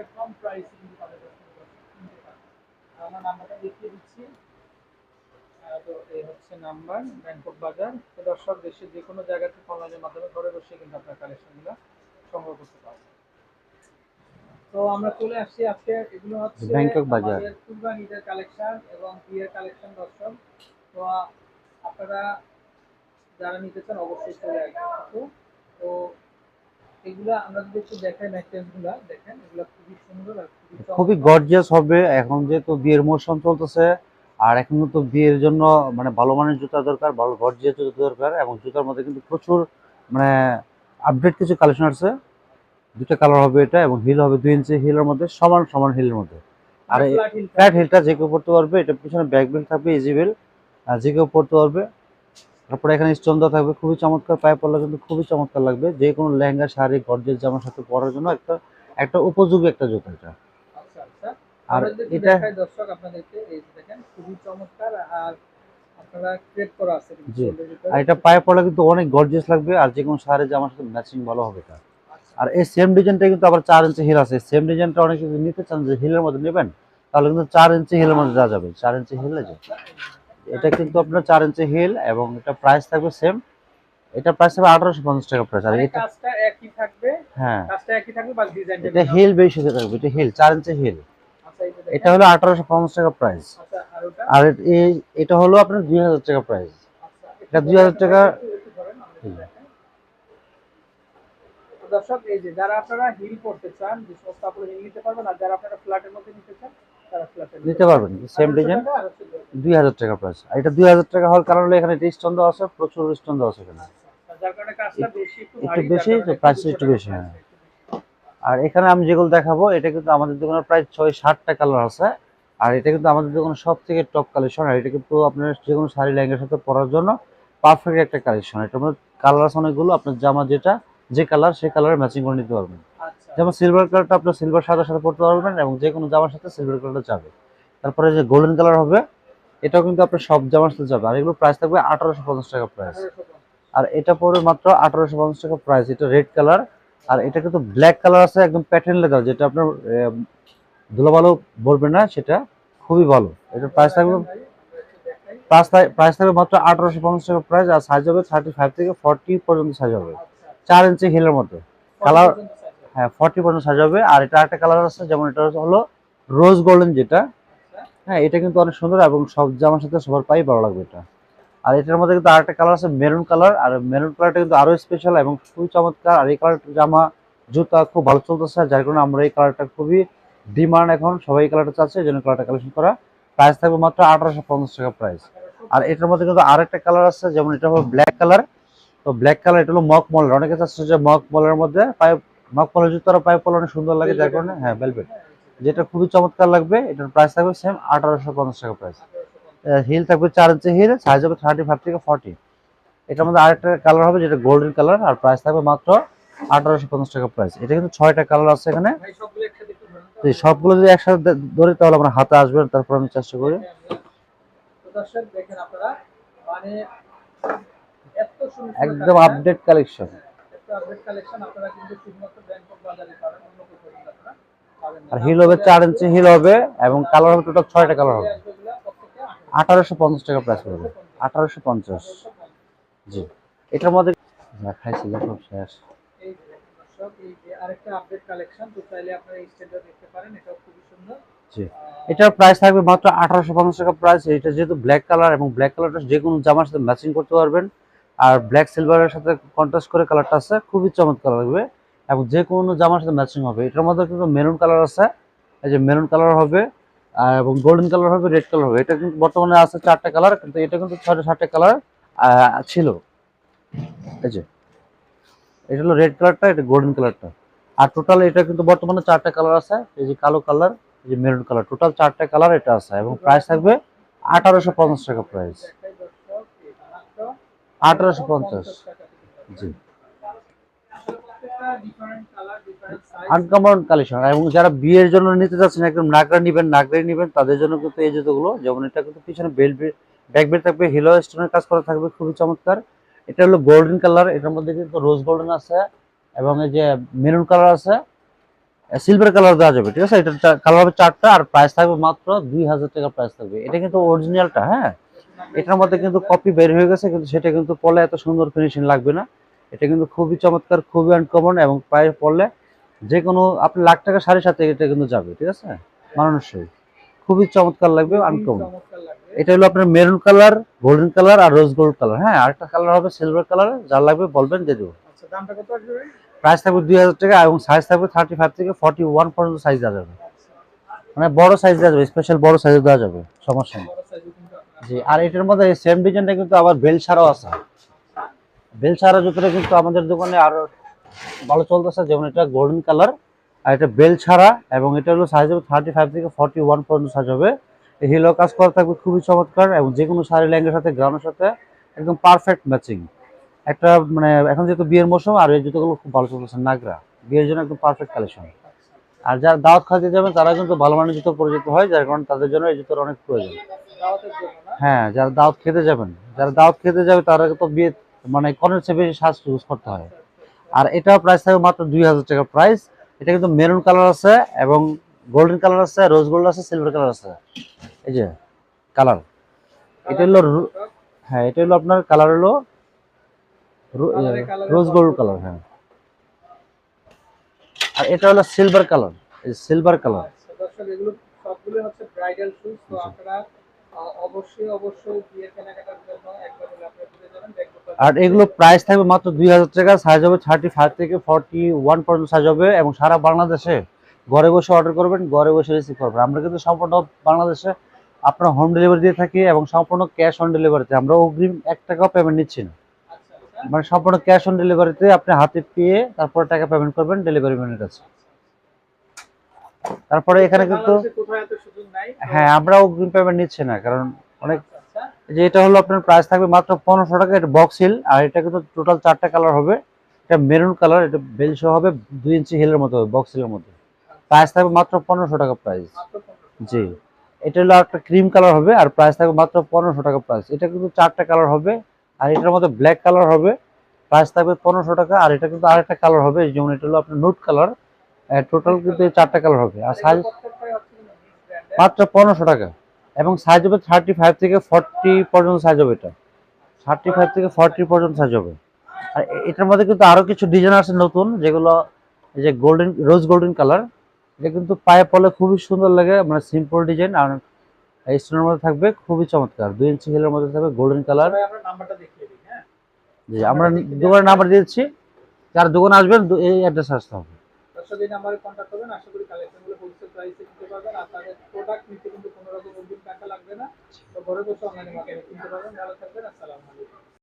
একেবারে কম প্রাইসে কিন্তু তাদের কাছ থেকে কিনতে পারেন আমার নাম্বারটা দেখিয়ে দিচ্ছি। তো এই হচ্ছে নাম্বার ব্যাংকক বাজার। তো দর্শক দেশের যে কোনো জায়গা থেকে অনলাইনের মাধ্যমে ঘরে বসে কিন্তু আপনার কালেকশনগুলো সংগ্রহ করতে পারবেন। তো আমরা চলে আসছি আজকে। এগুলো হচ্ছে ব্যাংকক বাজার। কুরবান ঈদের কালেকশন এবং বিয়ের কালেকশন দর্শক। তো আপনারা যারা নিতে চান অবশ্যই চলে আসবেন। তো এগুলা আমরা যদি একটু দেখাই ম্যাটেরিয়ালসগুলা দেখেন এগুলা খুবই সুন্দর আর খুবই গর্জিয়াস হবে। এখন যেহেতু বিয়ের মৌসুম চলতেছে আর এখন তো বিয়ের জন্য মানে ভালো মানের জুতা দরকার ভালো গর্জিয়াস জুতা দরকার এবং জুতার মধ্যে কিন্তু প্রচুর মানে আপডেট কিছু কালেকশন আছে। দুটো কালার হবে এটা এবং হিল হবে দুই ইঞ্চি হিলের মধ্যে সমান সমান হিলের মধ্যে। আর ফ্ল্যাট হিলটা যে কেউ পড়তে পারবে এটা পিছনে ব্যাক বেল্ট থাকবে ইজি বেল আর যে কেউ পড়তে পারবে তারপরে এখানে স্টোন দেওয়া থাকবে খুবই চমৎকার পায়ে পড়লে কিন্তু খুবই চমৎকার লাগবে। যে কোনো লেহেঙ্গা শাড়ি গর্জের জামার সাথে পরার জন্য একটা একটা উপযোগী একটা জুতা এটা। আচ্ছা আচ্ছা। আর এটা দর্শক আপনাদেরকে এই দেখেন খুবই চমৎকার আর আপনারা ক্রিয়েট করা আছে জি। আর এটা পায়ে পড়লে কিন্তু অনেক গর্জিয়াস লাগবে আর যে কোনো শাড়ি জামার সাথে ম্যাচিং ভালো হবে এটা। আচ্ছা, আর এই সেম ডিজাইনটা কিন্তু আবার চার ইঞ্চি হিল আছে। সেম ডিজাইনটা অনেকে যদি নিতে চান যে হিলের মধ্যে নেবেন তাহলে কিন্তু চার ইঞ্চি হিলের মধ্যে দেওয়া যাবে। চার ইঞ্চি হিল আছে এটা কিন্তু আপনার চার ইঞ্চি হিল এবং এটা প্রাইস থাকবে সেম এটা প্রাইস থাকবে আঠারোশো পঞ্চাশ টাকা প্রাইস আর মানে এটা একই থাকবে। হ্যাঁ। একই থাকবে এটা হিল বেশি থাকবে। এটা হিল চার ইঞ্চি হিল আচ্ছা দেখেন। এটা হলো আঠারোশো পঞ্চাশ টাকা প্রাইস আচ্ছা আর এটা হলো আপনার দুই হাজার টাকা প্রাইস আচ্ছা এটা 2000 টাকা- একটু- একটু ধরেন, আমরা একটু দেখাই। তো দর্শক এই যে যারা আপনারা হিল করতে চান যে সমস্ত আপনারা হিল নিতে পারবেন আর যারা আপনারা ফ্ল্যাটের মধ্যে নিতে চান নিতে পারবেন সেম ডিজাইন দুই হাজার টাকা প্রাইস আর এটা দুই হাজার টাকা হওয়ার কারণ কারণে এখানে স্টোন দেওয়া আছে প্রচুর স্টোন আছে এখানে। একটু একটু বেশি, তো price একটু বেশি, হ্যাঁ। আর এখানে আমি যেগুলো দেখাবো এটা কিন্তু আমাদের দোকানে প্রায় ছয় ষাটটা কালার আছে। আর এটা কিন্তু আমাদের দোকানে সব থেকে টপ কালেকশন আর এটা কিন্তু আপনার যে কোনো শাড়ি লেহেঙ্গার সাথে পরার জন্য পারফেক্ট একটা কালেকশন এটার মধ্যে কালার আছে অনেকগুলো আপনার জামা যেটা যে কালার সেই কালারে ম্যাচিং করে নিতে পারবেন। আচ্ছা যেমন সিলভার কালারটা আপনার সিলভার সাদার সাথে পড়তে পারবেন এবং যে কোনো জামার সাথে সিলভার কালারটা যাবে। তারপরে যে গোল্ডেন কালার হবে, এটাও কিন্তু আপনার সব জামার সাথে যাবে। আর এগুলো প্রাইস থাকবে আঠারোশো পঞ্চাশ টাকা প্রাইস আর এটা পড়বে মাত্র আঠারোশো পঞ্চাশ টাকা প্রাইস এটা রেড কালার আর এটা কিন্তু ব্ল্যাক কালার আছে, একদম প্যাটার্ন লেদার যেটা আপনার ধুলো ভালো বলবে না, সেটা খুবই ভালো। এটা প্রাইস থাকবে প্রাইস প্রাইস থাকবে মাত্র আঠারোশো পঞ্চাশ টাকা প্রাইস আর সাইজ হবে থার্টি ফাইভ থেকে ফর্টি পর্যন্ত সাইজ হবে। চার ইঞ্চি হিলের মতো। Colour- 40 পর্যন্ত হ্যাঁ ফর্টি পর্যন্ত সাইজ হবে আর এটা একটা কালার আছে, যেমন এটা হলো রোজ গোল্ডেন যেটা। হ্যাঁ এটা কিন্তু অনেক সুন্দর এবং সব জামার সাথে সবার পাই ভালো লাগবে এটা। আর এটার মধ্যে কিন্তু আরেকটা কালার আছে মেরুন কালার আর মেরুন কালারটা কিন্তু আরও স্পেশাল এবং খুবই চমৎকার। আর এই কালারটা জামা, জুতা খুব ভালো চলতেছে যার কারণে আমরা এই কালারটা খুবই ডিমান্ড এখন। সবাই কালারটা চাচ্ছে, এই জন্য কালারটা কালেকশন করা। প্রাইস থাকবে মাত্র আঠারোশো পঞ্চাশ টাকা প্রাইস আর এটার মধ্যে কিন্তু আরেকটা কালার আছে, যেমন এটা হলো ব্ল্যাক কালার তো ব্ল্যাক কালার এটা হলো মক মলের অনেকে চাচ্ছে যে মক মলের মধ্যে পায়ে মক মলের জুতারা পায়ে অনেক সুন্দর লাগে যার কারণে হ্যাঁ ভেলভেট যেটা খুবই চমৎকার লাগবে এটার প্রাইস থাকবে সেম আঠারোশো পঞ্চাশ টাকা প্রাইস হিল থাকবে চার ইঞ্চি হিল সাইজ হবে থার্টি ফাইভ থেকে ফর্টি এটার মধ্যে আরেকটা কালার হবে যেটা গোল্ডেন কালার আর প্রাইস থাকবে মাত্র আঠারোশো পঞ্চাশ টাকা প্রাইস এটা কিন্তু ছয়টা কালার আছে এখানে। সবগুলো যদি একসাথে ধরে তাহলে আমরা হাতে আসবেন তারপর আমি চেষ্টা করি। দর্শক দেখেন আপনারা মানে একদম আপডেট কালেকশন আপডেট কালেকশন আপনারা কিন্তু শুধুমাত্র ব্যাংকক বাজারে পাবেন অন্য কোথাও আপনারা আর হিল হবে চার ইঞ্চি হিল হবে এবং কালার হবে টোটাল ছয়টা কালার হবে। আঠারোশো পঞ্চাশ টাকা প্রাইস পড়বে। আঠারোশো পঞ্চাশ। জি। এটার মধ্যে দেখাইছিল সব শেষ। এটার প্রাইস থাকবে মাত্র আঠারোশো পঞ্চাশ টাকা প্রাইস এটা যেহেতু ব্ল্যাক কালার এবং ব্ল্যাক কালারটা যে কোনো জামার সাথে ম্যাচিং করতে পারবেন। আর ব্ল্যাক সিলভারের সাথে কন্ট্রাস্ট করে কালারটা আছে, খুবই চমৎকার লাগবে। এবং যে কোনো জামার সাথে ম্যাচিং হবে। এটার মধ্যে কিন্তু মেরুন কালার আছে। এই যে মেরুন কালার হবে, আর এবং গোল্ডেন কালার হবে রেড কালার হবে। এটা কিন্তু বর্তমানে আছে চারটা কালার কিন্তু এটা কিন্তু ছয়টা সাতটা কালার ছিল। এই যে। এটা হলো রেড কালারটা এটা গোল্ডেন কালারটা আর টোটাল এটা কিন্তু বর্তমানে চারটা কালার আছে। এই যে কালো কালার এই যে মেরুন কালার টোটাল চারটা কালার এটা আছে। এবং প্রাইস থাকবে আঠারোশো পঞ্চাশ টাকা প্রাইস দেখাই দর্শক এই মাত্র আঠারোশো পঞ্চাশ। জি। আনকমন কালেকশন এবং যারা বিয়ের জন্য নিতে যাচ্ছেন, একদম নাগরা নিবেন, নাগরাই নিবেন, তাদের জন্য কিন্তু এই জুতোগুলো, যেমন এটা কিন্তু পিছনে বেল্ট ব্যাক বেল্ট থাকবে হিলো স্টোনের কাজ করা থাকবে, খুবই চমৎকার। এটা হলো গোল্ডেন কালার এটার মধ্যে কিন্তু রোজ গোল্ডেন আছে, এবং এই যে মেরুন কালার আছে সিলভার কালার দেওয়া যাবে, ঠিক আছে? এটা কালার হবে চারটা, আর প্রাইস থাকবে মাত্র দুই হাজার টাকা প্রাইস থাকবে। এটা কিন্তু অরিজিনালটা হ্যাঁ? এটার মধ্যে কিন্তু কপি বের হয়ে গেছে কিন্তু সেটা কিন্তু পলে এত সুন্দর ফিনিশিং লাগবে না। এটা কিন্তু খুবই চমৎকার খুবই আনকমন এবং প্রায় পড়লে যে কোনো আপনি লাখ টাকা সাড়ে সাথে এটা কিন্তু যাবে ঠিক আছে? মানানসই। খুবই চমৎকার লাগবে আনকমন এটা হলো আপনার মেরুন কালার গোল্ডেন কালার আর রোজ গোল্ড কালার হ্যাঁ আরেকটা কালার হবে সিলভার কালার যার লাগবে বলবেন দিয়ে দেবো। আচ্ছা? প্রাইস থাকবে দুই হাজার টাকা এবং সাইজ থাকবে থার্টি ফাইভ থেকে ফর্টি ওয়ান পর্যন্ত সাইজ দেওয়া যাবে। আচ্ছা। মানে বড় সাইজ দেওয়া যাবে স্পেশাল বড় সাইজ দেওয়া যাবে সমস্যা নেই বড় সাইজও কিন্তু আপনারা জি, আর এটার মধ্যে সেম ডিজাইনটা কিন্তু আবার বেল ছাড়াও আছে। বেল ছাড়া জুতোটা কিন্তু আমাদের দোকানে আরও ভালো চলতেছে, যেমন এটা গোল্ডেন কালার আর এটা বেল ছাড়া, এবং এটা হলো সাইজ হবে থার্টি ফাইভ থেকে ফর্টি ওয়ান পর্যন্ত সাইজ হবে। এই হিলো কাজ করা থাকবে খুবই চমৎকার, এবং যে কোনো শাড়ি ল্যাঙ্গের সাথে গ্রামের সাথে একদম পারফেক্ট ম্যাচিং একটা মানে এখন যেহেতু বিয়ের মৌসুম, আর এই জুতোগুলো খুব ভালো চলতেছে নাগরা। বিয়ের জন্য একদম পারফেক্ট কালেকশন আর যারা দাওয়াত খাতে যাবেন তারা কিন্তু ভালো মানের জুতো পরিচিত হয়, যার কারণে তাদের জন্য এই জুতোর অনেক প্রয়োজন। হ্যাঁ যারা দাওয়াত খেতে যাবেন যারা দাওয়াত খেতে যাবে তারা তো বিয়ে মানে কনের চেয়ে বেশি সাজ ইউজ করতে হয়। আর এটা প্রাইস থাকবে মাত্র দুই হাজার টাকা প্রাইস এটা কিন্তু মেরুন কালার আছে এবং গোল্ডেন কালার আছে রোজ গোল্ড আছে সিলভার কালার আছে। এই যে কালার এটা হলো হ্যাঁ এটা হলো আপনার কালার হলো রোজ গোল্ড কালার হ্যাঁ। আর এটা হলো সিলভার কালার এই সিলভার কালার এগুলো সবগুলো হচ্ছে ব্রাইডাল শুজ তো আপনারা অবশ্যই অবশ্যই বিয়ের কেনাকাটার জন্য একবার হলে আপনারা ঘুরে যাবেন আর এগুলো প্রাইস থাকবে মাত্র দুই হাজার টাকা সাইজ হবে থার্টি ফাইভ থেকে ফর্টি ওয়ান পর্যন্ত সাইজ হবে এবং সারা বাংলাদেশে ঘরে বসে অর্ডার করবেন ঘরে বসে রিসিভ করবেন। আমরা কিন্তু সম্পূর্ণ বাংলাদেশে আপনার হোম ডেলিভারি দিয়ে থাকি এবং সম্পূর্ণ ক্যাশ অন ডেলিভারিতে আমরা অগ্রিম এক টাকাও পেমেন্ট নিচ্ছি না। আচ্ছা আচ্ছা। মানে সম্পূর্ণ ক্যাশ অন ডেলিভারিতে আপনি হাতে পেয়ে তারপরে টাকা পেমেন্ট করবেন ডেলিভারি ম্যানের কাছে। তারপরে এখানে কিন্তু হ্যাঁ আমরা অগ্রিম পেমেন্ট নিচ্ছি না কারণ অনেক আচ্ছা, যে এটা হলো আপনার প্রাইস থাকবে মাত্র পনেরোশো টাকা এটা বক্স হিল আর এটা কিন্তু টোটাল চারটা কালার হবে। এটা মেরুন কালার এটা বেল সহ হবে দুই ইঞ্চি হিলের মতো হবে বক্স হিলের মতো। প্রাইস থাকবে মাত্র পনেরোশো টাকা প্রাইস জি। এটা হলো একটা ক্রিম কালার হবে আর প্রাইস থাকবে মাত্র পনেরোশো টাকা প্রাইস এটা কিন্তু চারটা কালার হবে আর এটার মধ্যে ব্ল্যাক কালার হবে। প্রাইস থাকবে পনেরোশো টাকা আর এটা কিন্তু আরেকটা কালার হবে যেমন এটা হলো আপনার নোট কালার টোটাল কিন্তু চারটা কালার হবে। আর সাইজ। মাত্র পনেরোশো টাকা। এবং সাইজ হবে থার্টি ফাইভ থেকে ফর্টি পর্যন্ত সাইজ হবে এটা। থার্টি ফাইভ থেকে ফর্টি পর্যন্ত সাইজ হবে। আর এটার মধ্যে কিন্তু আরও কিছু ডিজাইন আছে নতুন যেগুলো এই যে গোল্ডেন রোজ গোল্ডেন কালার এটা কিন্তু পায়ে পলে খুবই সুন্দর লাগে মানে সিম্পল ডিজাইন আর এই স্টোনের মধ্যে থাকবে খুবই চমৎকার। দুই ইঞ্চি হিলের মধ্যে থাকবে গোল্ডেন কালার হ্যাঁ? জি আমরা দোকানের নাম্বার দিয়েছি যার দোকানে আসবেন এই অ্যাড্রেস আসতে হবে। এই নাম্বারে কন্ট্যাক্ট করবেন আশা করি কালেকশন কালেকশনগুলো হোলসেল প্রাইসে কিনতে পারবেন। আর তাদের প্রোডাক্ট নিতে কিন্তু কোনো রকম অগ্রিম টাকা লাগবে না। তো ঘরে বসে অনলাইনের মাধ্যমে কিনতে পারবেন। ভালো থাকবেন, আসসালামু আলাইকুম।